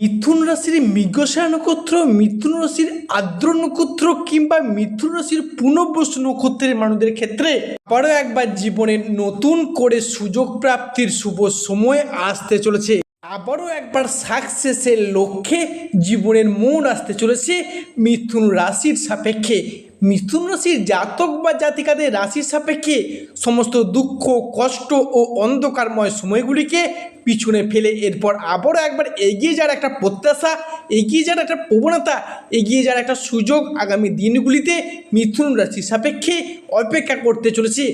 মিথুন রাশির মৃগশায় নক্ষত্র, মিথুন রাশির আদ্র নক্ষত্র কিংবা মিথুন রাশির পুনর্বস নক্ষত্রের মানুষদের ক্ষেত্রে আবারও একবার জীবনে নতুন করে সুযোগ প্রাপ্তির শুভ সময় আসতে চলেছে। আবারও একবার সাকসেসের লক্ষ্যে জীবনের মন আসতে চলেছে মিথুন রাশির সাপেক্ষে। মিথুন রাশির জাতক বা জাতিকাদের রাশির সাপেক্ষে সমস্ত দুঃখ, কষ্ট ও অন্ধকারময় সময়গুলিকে পিছনে ফেলে এরপর আবারও একবার এগিয়ে যাওয়ার একটা প্রত্যাশা, এগিয়ে যাওয়ার একটা প্রবণতা, এগিয়ে যাওয়ার একটা সুযোগ আগামী দিনগুলিতে মিথুন রাশির সাপেক্ষে অপেক্ষা করতে চলেছে।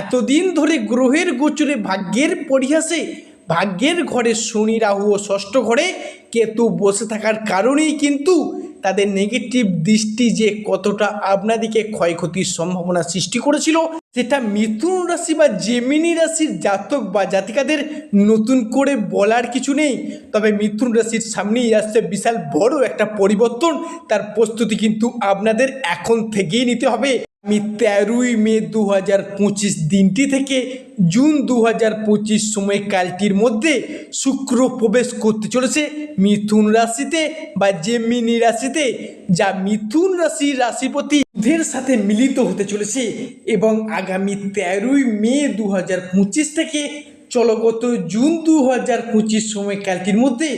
এতদিন ধরে গ্রহের গোচরে ভাগ্যের পরিহাসে ভাগ্যের ঘরে শনি, রাহু ও ষষ্ঠ ঘরে কেতু বসে থাকার কারণেই কিন্তু তাদের নেগেটিভ দৃষ্টি যে কতটা আপনাদিকে ক্ষয়ক্ষতির সম্ভাবনা সৃষ্টি করেছিল, সেটা মিথুন রাশি বা জেমিনি রাশির জাতক বা জাতিকাদের নতুন করে বলার কিছু নেই। তবে মিথুন রাশির সামনেই আসছে বিশাল বড় একটা পরিবর্তন, তার প্রস্তুতি কিন্তু আপনাদের এখন থেকেই নিতে হবে। আমি তেরোই মে দু হাজার পঁচিশ দিনটি থেকে জুন দু হাজার পঁচিশ সময়কালটির মধ্যে শুক্র প্রবেশ করতে চলেছে মিথুন রাশিতে বা জেমিনি রাশিতে, যা মিথুন রাশির রাশিপতি বুধের সাথে মিলিত হতে চলেছে এবং আগামী তেরোই মে দু হাজার পঁচিশ থেকে চলগত জুন দু হাজার পঁচিশ সময়কালটির মধ্যে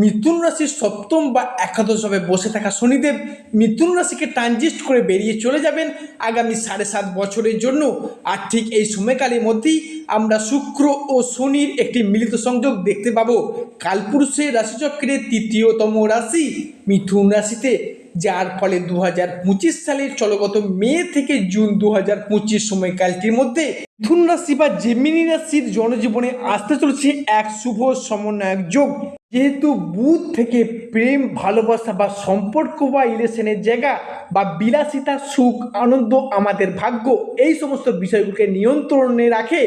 মিথুন রাশির সপ্তম বা একাদশ ভাবে বসে থাকা শনিদেব মিথুন রাশিকে ট্রানজিস্ট করে বেরিয়ে চলে যাবেন আগামী সাড়ে সাত বছরের জন্য। আর ঠিক এই সময়কালের মধ্যেই আমরা শুক্র ও শনির একটি মিলিত সংযোগ দেখতে পাবো। কালপুরুষের রাশিচক্রের তৃতীয়তম রাশি মিথুন রাশিতে। যার ফলে দু হাজার পঁচিশ সালের চলগত মে থেকে জুন দু হাজার পঁচিশ সময়কালটির মধ্যে মিথুন রাশি বা জেমিনি রাশির জনজীবনে আসতে চলেছে এক শুভ সমন্বয়ক যোগ। যেহেতু বুধ থেকে প্রেম, ভালোবাসা বা সম্পর্ক বা ইলেশনের জায়গা বা বিলাসিতা, সুখ, আনন্দ আমাদের ভাগ্য, এই সমস্ত বিষয়গুলোকে নিয়ন্ত্রণে রাখে।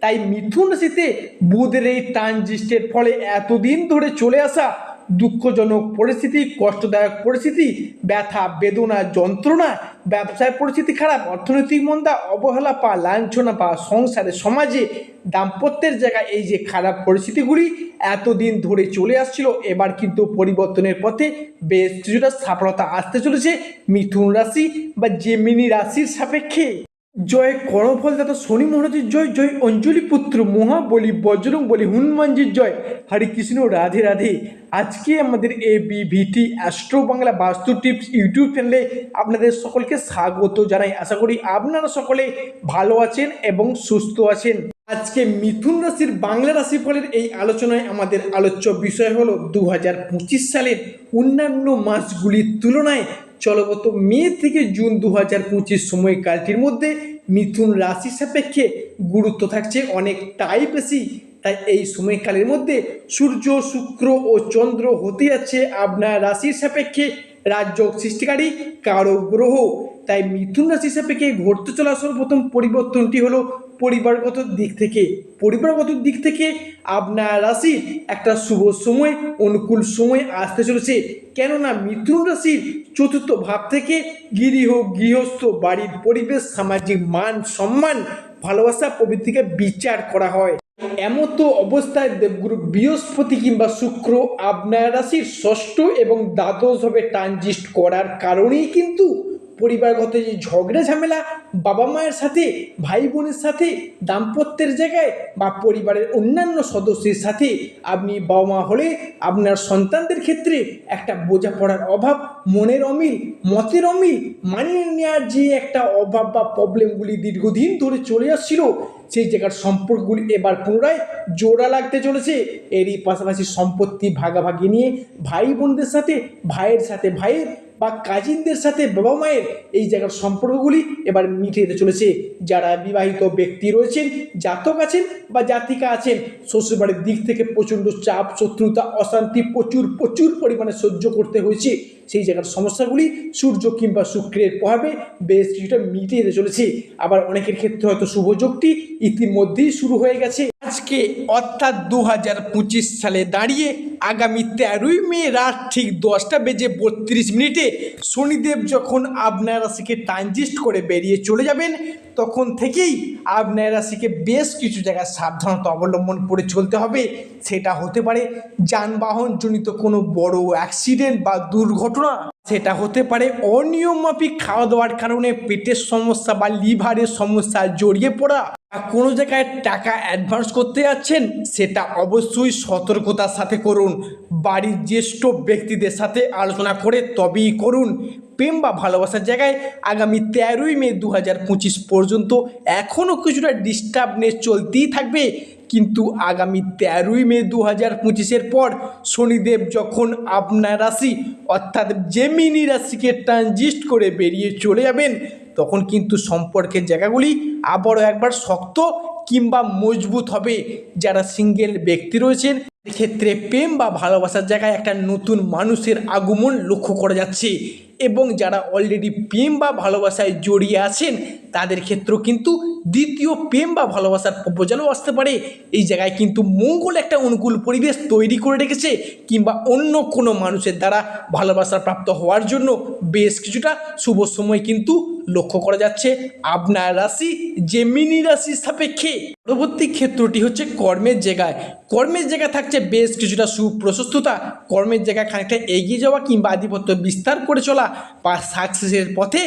তাই মিথুন রাশিতে বুধের এই ট্রানজিস্টের ফলে এতদিন ধরে চলে আসা দুঃখজনক পরিস্থিতি, কষ্টদায়ক পরিস্থিতি, ব্যথা, বেদনা, যন্ত্রণা, ব্যবসায় পরিস্থিতি খারাপ, অর্থনৈতিক মন্দা, অবহেলা পা, লাঞ্ছনা পা, সংসারে, সমাজে দাম্পত্যের জায়গায় এই যে খারাপ পরিস্থিতিগুলি এতদিন ধরে চলে আসছিল, এবার কিন্তু পরিবর্তনের পথে বেশ কিছুটা সফলতা আসতে চলেছে। মিথুন রাশি বা জেমিনি রাশির সাপেক্ষে। জয় কর্মফলদাতা শনি মহারাজের জয় জয় অঞ্জলি পুত্র মহাবলী বজরং বলি হনুমানজির জয়। হরে কৃষ্ণ, রাধে রাধে। আজকে আমাদের এ বিভিটি অ্যাস্ট্রো বাংলা বাস্তু টিপস ইউটিউব চ্যানেলে আপনাদের সকলকে স্বাগত জানাই। আশা করি আপনারা সকলে ভালো আছেন এবং সুস্থ আছেন। আজকে মিথুন রাশির বাংলা রাশিফলের এই আলোচনায় আমাদের আলোচ্য বিষয় হলো দু হাজার পঁচিশ সালের অন্যান্য মাসগুলির তুলনায় চলগত মে থেকে জুন দু হাজার পঁচিশ সময়কালটির মধ্যে মিথুন রাশি সাপেক্ষে গুরুত্ব থাকছে অনেকটাই বেশি। তাই এই সময়কালের মধ্যে সূর্য, শুক্র ও চন্দ্র হতে যাচ্ছে আপনার রাশির সাপেক্ষে রাজ্য সৃষ্টিকারী কারও গ্রহ। তাই মিথুন রাশি সাপেক্ষে ঘটতে চলা সর্বপ্রথম পরিবর্তনটি হলো পরিবারগত দিক থেকে, পরিবারগত দিক থেকে আপনার রাশির একটা শুভ সময়, অনুকূল সময় আসতে চলেছে। কেননা মিথুন রাশির চতুর্থ ভাব থেকে গৃহ, গৃহস্থ, বাড়ির পরিবেশ, সামাজিক মান, সম্মান, ভালোবাসা প্রভৃতিকে বিচার করা হয়। এমত অবস্থায় দেবগুরু বৃহস্পতি কিংবা শুক্র আপনার রাশির ষষ্ঠ এবং দ্বাদশভাবে ট্রানজিস্ট করার কারণেই কিন্তু পরিবারগত যে ঝগড়া, ঝামেলা, বাবা মায়ের সাথে, ভাই বোনের সাথে, দাম্পত্যের জায়গায় বা পরিবারের অন্যান্য সদস্যের সাথে আপনি বাবা মা হলে আপনার সন্তানদের ক্ষেত্রে একটা বোঝাপড়ার অভাব, মনের অমিল, মতের অমিল মানিয়ে নেওয়ার যে একটা অভাব বা প্রবলেমগুলি দীর্ঘদিন ধরে চলে আসছিল, সেই জায়গার সম্পর্কগুলি এবার পুনরায় জোড়া লাগতে চলেছে। এরই পাশাপাশি সম্পত্তি ভাগাভাগি নিয়ে ভাই বোনদের সাথে, ভাইয়ের সাথে ভাইয়ের বা কাজিনদের সাথে বাবা মায়ের এই জায়গার সম্পর্কগুলি এবার মিটে যেতে চলেছে। যারা বিবাহিত ব্যক্তি রয়েছেন, জাতক আছেন বা জাতিকা আছেন, শ্বশুরবাড়ির দিক থেকে প্রচণ্ড চাপ, শত্রুতা, অশান্তি প্রচুর প্রচুর পরিমাণে সহ্য করতে হয়েছে। সেই জায়গার সমস্যাগুলি সূর্য কিংবা শুক্রের প্রভাবে বেশ কিছুটা মিটে যেতে চলেছে। আবার অনেকের ক্ষেত্রে হয়তো শুভযোগটি ইতিমধ্যেই শুরু হয়ে গেছে। আজকে অর্থাৎ দু হাজার পঁচিশ সালে দাঁড়িয়ে আগামী তেরোই মে রাত ঠিক দশটা বেজে বত্রিশ মিনিটে শনিদেব যখন আপনার রাশিকে ট্রানজিস্ট করে বেরিয়ে চলে যাবেন, তখন থেকেই আপনার রাশিকে বেশ কিছু জায়গায় সাবধানতা অবলম্বন করে চলতে হবে। সেটা হতে পারে যানবাহনজনিত কোনো বড় অ্যাক্সিডেন্ট বা দুর্ঘটনা, সেটা হতে পারে অনিয়ম মাফিক খাওয়া দাওয়ার কারণে পেটের সমস্যা বা লিভারের সমস্যা জড়িয়ে পড়া। কোনো জায়গায় টাকা অ্যাডভান্স করতে যাচ্ছেন, সেটা অবশ্যই সতর্কতার সাথে করুন। বাড়ির জ্যেষ্ঠ ব্যক্তিদের সাথে আলোচনা করে তবেই করুন। প্রেম বা ভালোবাসার জায়গায় আগামী তেরোই মে দু হাজার পঁচিশ পর্যন্ত এখনও কিছুটা ডিস্টার্বনেস চলতেই থাকবে। কিন্তু আগামী তেরোই মে দু হাজার পঁচিশের পর শনিদেব যখন আপনার রাশি, অর্থাৎ জেমিনি রাশিকে ট্রানজিস্ট করে বেরিয়ে চলে যাবেন তখন কিন্তু সম্পর্কের জায়গাগুলি আবারও একবার শক্ত কিংবা মজবুত হবে। যারা সিঙ্গেল ব্যক্তি রয়েছেন ক্ষেত্রে প্রেম বা ভালোবাসার জায়গায় একটা নতুন মানুষের আগমন লক্ষ্য করা যাচ্ছে এবং যারা অলরেডি প্রেম বা ভালোবাসায় জড়িয়ে আছেন, তাদের ক্ষেত্রেও কিন্তু দ্বিতীয় প্রেম বা ভালোবাসার প্রপোজালও আসতে পারে। এই জায়গায় কিন্তু মঙ্গল একটা অনুকূল পরিবেশ তৈরি করে রেখেছে কিংবা অন্য কোনো মানুষের দ্বারা ভালোবাসা প্রাপ্ত হওয়ার জন্য বেশ কিছুটা শুভ সময় কিন্তু লক্ষ্য করা যাচ্ছে, আপনার রাশি জেমিনি রাশির সাপেক্ষে। পরবর্তী ক্ষেত্রটি হচ্ছে কর্মের জায়গায়। কর্মের জায়গা থাকছে বেশ কিছুটা সুপ্রশস্ততা। কর্মের জায়গায় খানিকটা এগিয়ে যাওয়া কিংবা আধিপত্য বিস্তার করে চলা বা সাকসেসের পথে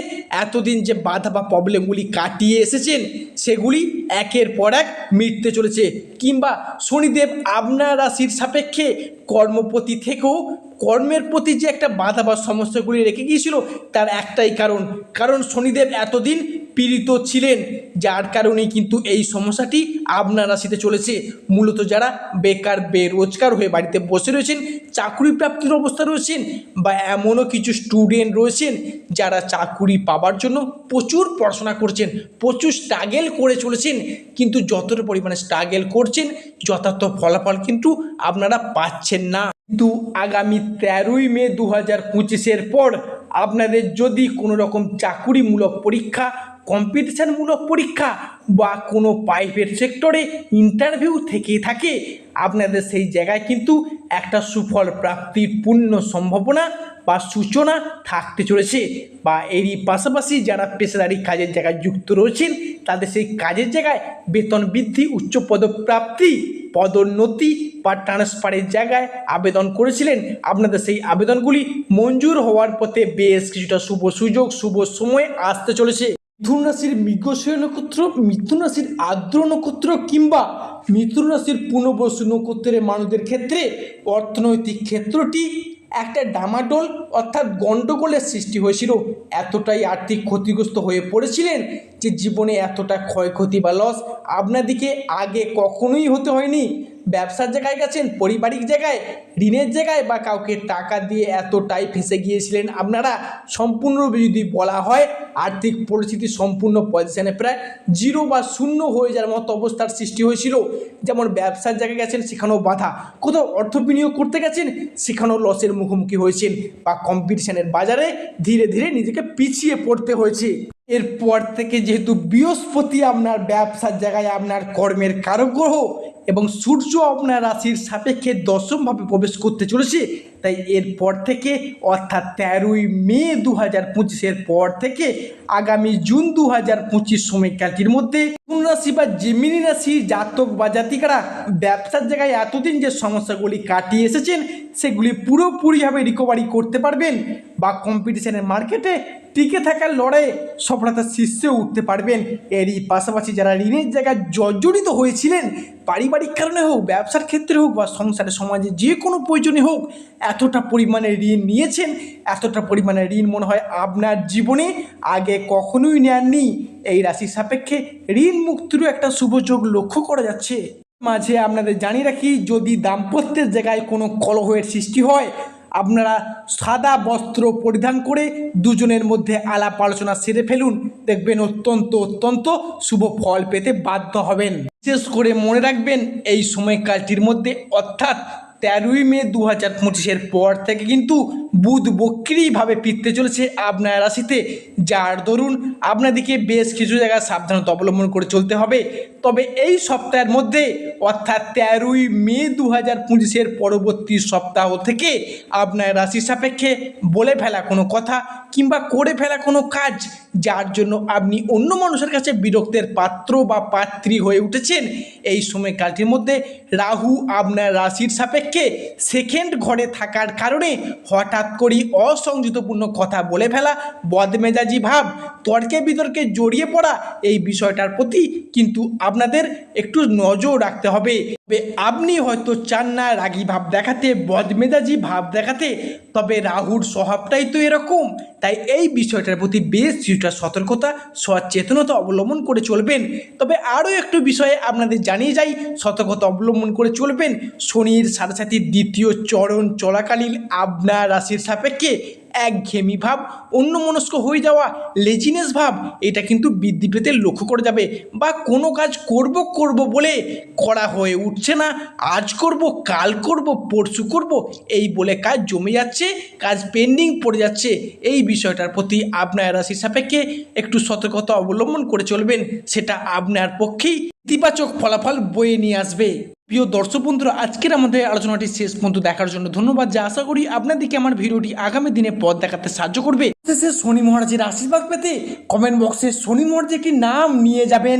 এতদিন যে বাধা বা প্রবলেমগুলি কাটিয়ে এসেছেন, সেগুলি একের পর এক মিটতে চলেছে। কিংবা শনিদেব আপনার রাশির সাপেক্ষে কর্মপতি থেকেও কর্মের প্রতি যে একটা বাধা বা সমস্যাগুলি রেখে গিয়েছিল, তার একটাই কারণ। কারণ শনিদেব এতদিন পীড়িত ছিলেন, যার কারণেই কিন্তু এই সমস্যাটি আপনার রাশিতে চলেছে। মূলত যারা বেকার, বেরোজগার হয়ে বাড়িতে বসে রয়েছেন চাকরি প্রাপ্তির অবস্থা রয়েছেন বা এমনও কিছু স্টুডেন্ট রয়েছেন, যারা চাকুরি পাবার জন্য প্রচুর পড়াশোনা করছেন, প্রচুর স্ট্রাগেল করে চলেছেন, কিন্তু যতটা পরিমাণে স্ট্রাগেল করছেন, যথার্থ ফলাফল কিন্তু আপনারা পাচ্ছেন না। কিন্তু আগামী তেরোই মে দু হাজার পঁচিশের পর আপনাদের যদি কোনো রকম চাকুরিমূলক পরীক্ষা কম্পিটিশানমূলক পরীক্ষা বা কোনো প্রাইভেট সেক্টরে ইন্টারভিউ থেকে থাকে, আপনাদের সেই জায়গায় কিন্তু একটা সুফল প্রাপ্তির পূর্ণ সম্ভাবনা বা সূচনা থাকতে চলেছে। বা এরই পাশাপাশি যারা পেশাদারি কাজের জায়গায় যুক্ত রয়েছেন, তাদের সেই কাজের জায়গায় বেতন বৃদ্ধি উচ্চ পদপ্রাপ্তি পদোন্নতি বা ট্রান্সফারের জায়গায় আবেদন করেছিলেন। আপনাদের সেই আবেদনগুলি মঞ্জুর হওয়ার পথে বেশ কিছুটা শুভ সুযোগ, শুভ সময় আসতে চলেছে। মিথুন রাশির মৃগশয় নক্ষত্র, মিথুন রাশির আর্দ্র নক্ষত্র কিংবা মিথুন রাশির পুনর্বসু নক্ষত্রের মানুষদের ক্ষেত্রে অর্থনৈতিক ক্ষেত্রটি একটা ডামাডোল অর্থাৎ গণ্ডগোলের সৃষ্টি হয়েছিল। এতটাই আর্থিক ক্ষতিগ্রস্ত হয়ে পড়েছিলেন যে জীবনে এতটা ক্ষয়ক্ষতি বা লস আপনাদিকে আগে কখনোই হতে হয়নি। ব্যবসার জায়গায় গেছেন, পারিবারিক জায়গায়, ঋণের জায়গায় বা কাউকে টাকা দিয়ে এতটাই ফেসে গিয়েছিলেন আপনারা? সম্পূর্ণরূপে যদি বলা হয়, আর্থিক পরিস্থিতি সম্পূর্ণ পজিশনে প্রায় জিরো বা শূন্য হয়ে যাওয়ার মতো অবস্থার সৃষ্টি হয়েছিল। যেমন ব্যবসার জায়গায় গেছেন, সেখানেও বাধা। কোথাও অর্থ বিনিয়োগ করতে গেছেন, সেখানেও লসের মুখোমুখি হয়েছেন। বা কম্পিটিশনের বাজারে ধীরে ধীরে নিজেকে পিছিয়ে পড়তে হয়েছে। এরপর থেকে যেহেতু বৃহস্পতি আপনার ব্যবসার জায়গায় আপনার কর্মের কারক গ্রহ এবং সূর্য আপনার রাশির সাপেক্ষে দশমভাবে প্রবেশ করতে চলেছে। তাই এরপর থেকে, অর্থাৎ তেরোই মে দু হাজার পঁচিশের পর থেকে আগামী জুন দু হাজার পঁচিশ সময়কালটির মধ্যে কোন রাশি বা জেমিনি রাশি, জাতক বা জাতিকারা ব্যবসার জায়গায় এতদিন যে সমস্যাগুলি কাটিয়ে এসেছেন, সেগুলি পুরোপুরিভাবে রিকভারি করতে পারবেন বা কম্পিটিশনের মার্কেটে টিকে থাকার লড়াইয়ে সফলতার শীর্ষে উঠতে পারবেন। এরই পাশাপাশি যারা ঋণের জায়গায় জর্জরিত হয়েছিলেন, পারিবারিক কারণে হোক, ব্যবসার ক্ষেত্রে হোক বা সংসারে সমাজে যে কোনো প্রয়োজনে হোক, এতটা পরিমাণে ঋণ নিয়েছেন, এতটা পরিমাণে ঋণ মনে হয় আপনার জীবনে আগে কখনোই নেননি। এই রাশির সাপেক্ষে ঋণ মুক্তিরও একটা শুভযোগ লক্ষ্য করা যাচ্ছে। মাঝে আপনাদের জানিয়ে রাখি, যদি দাম্পত্যের জায়গায় কোনো কলহের সৃষ্টি হয় আপনারা সাদা বস্ত্র পরিধান করে দুজনের মধ্যে আলাপ আলোচনা সেরে ফেলুন। দেখবেন অত্যন্ত অত্যন্ত শুভ ফল পেতে বাধ্য হবেন। বিশেষ করে মনে রাখবেন এই সময়কালটির মধ্যে অর্থাৎ তেরোই মে দু হাজার পঁচিশের পর থেকে কিন্তু বুধ বক্রিভাবে ফিরতে চলেছে আপনার রাশিতে, যার দরুন আপনাদেরকে বেশ কিছু জায়গায় সাবধানতা অবলম্বন করে চলতে হবে। তবে এই সপ্তাহের মধ্যে, অর্থাৎ তেরোই মে দু হাজার পঁচিশের পরবর্তী সপ্তাহ থেকে আপনার রাশির সাপেক্ষে বলে ফেলা কোনো কথা কিংবা করে ফেলা কোনো কাজ, যার জন্য আপনি অন্য মানুষের কাছে বিরক্তের পাত্র বা পাত্রী হয়ে উঠেছেন, এই সময়কালটির মধ্যে রাহু আপনার রাশির সাপেক্ষে সেকেন্ড ঘরে থাকার কারণে হঠাৎ করেই অসংযুতপূর্ণ কথা বলে ফেলা বদমেজাজি ভাব তর্কে বিতর্কে জড়িয়ে পড়া এই বিষয়টার প্রতি কিন্তু আপনাদের একটু নজর রাখতে হবে। তবে আপনি হয়তো চান না রাগী ভাব দেখাতে, বদমেজাজি ভাব দেখাতে, তবে রাহুর স্বভাবটাই তো এরকম। তাই এই বিষয়টার প্রতি বেশ কিছুটা সতর্কতা, সচেতনতা অবলম্বন করে চলবেন। তবে আরও একটু বিষয়ে আপনাদের জানিয়ে যাই, সতর্কতা অবলম্বন করে চলবেন শনির সাথে সাথে দ্বিতীয় চরণ চলাকালীন আপনার রাশির সাপেক্ষে একঘেয়েমি ভাব, অন্যমনস্ক হয়ে যাওয়া লেজিনেস ভাব, এটা কিন্তু বৃদ্ধি পেতে লক্ষ্য করে যাবে। বা কোনো কাজ করব করব বলে করা হয়ে উঠছে না, আজ করব, কাল করব, পরশু করব, এই বলে কাজ জমে যাচ্ছে, কাজ পেন্ডিং পড়ে যাচ্ছে। এই বিষয়টার প্রতি আপনার রাশি সাপেক্ষে একটু সতর্কতা অবলম্বন করে চলবেন, সেটা আপনার পক্ষেই ইতিবাচক ফলাফল বয়ে নিয়ে আসবে। প্রিয় দর্শক বন্ধুরা, আজকের আমাদের আলোচনাটি শেষ পর্যন্ত দেখার জন্য ধন্যবাদ। যা আশা করি আপনাদেরকে আমার ভিডিওটি আগামী দিনে পথ দেখাতে সাহায্য করবে। শেষে শনি মহারাজের আশীর্বাদ পেতে কমেন্ট বক্সে শনি মহারাজের একটি নাম নিয়ে যাবেন?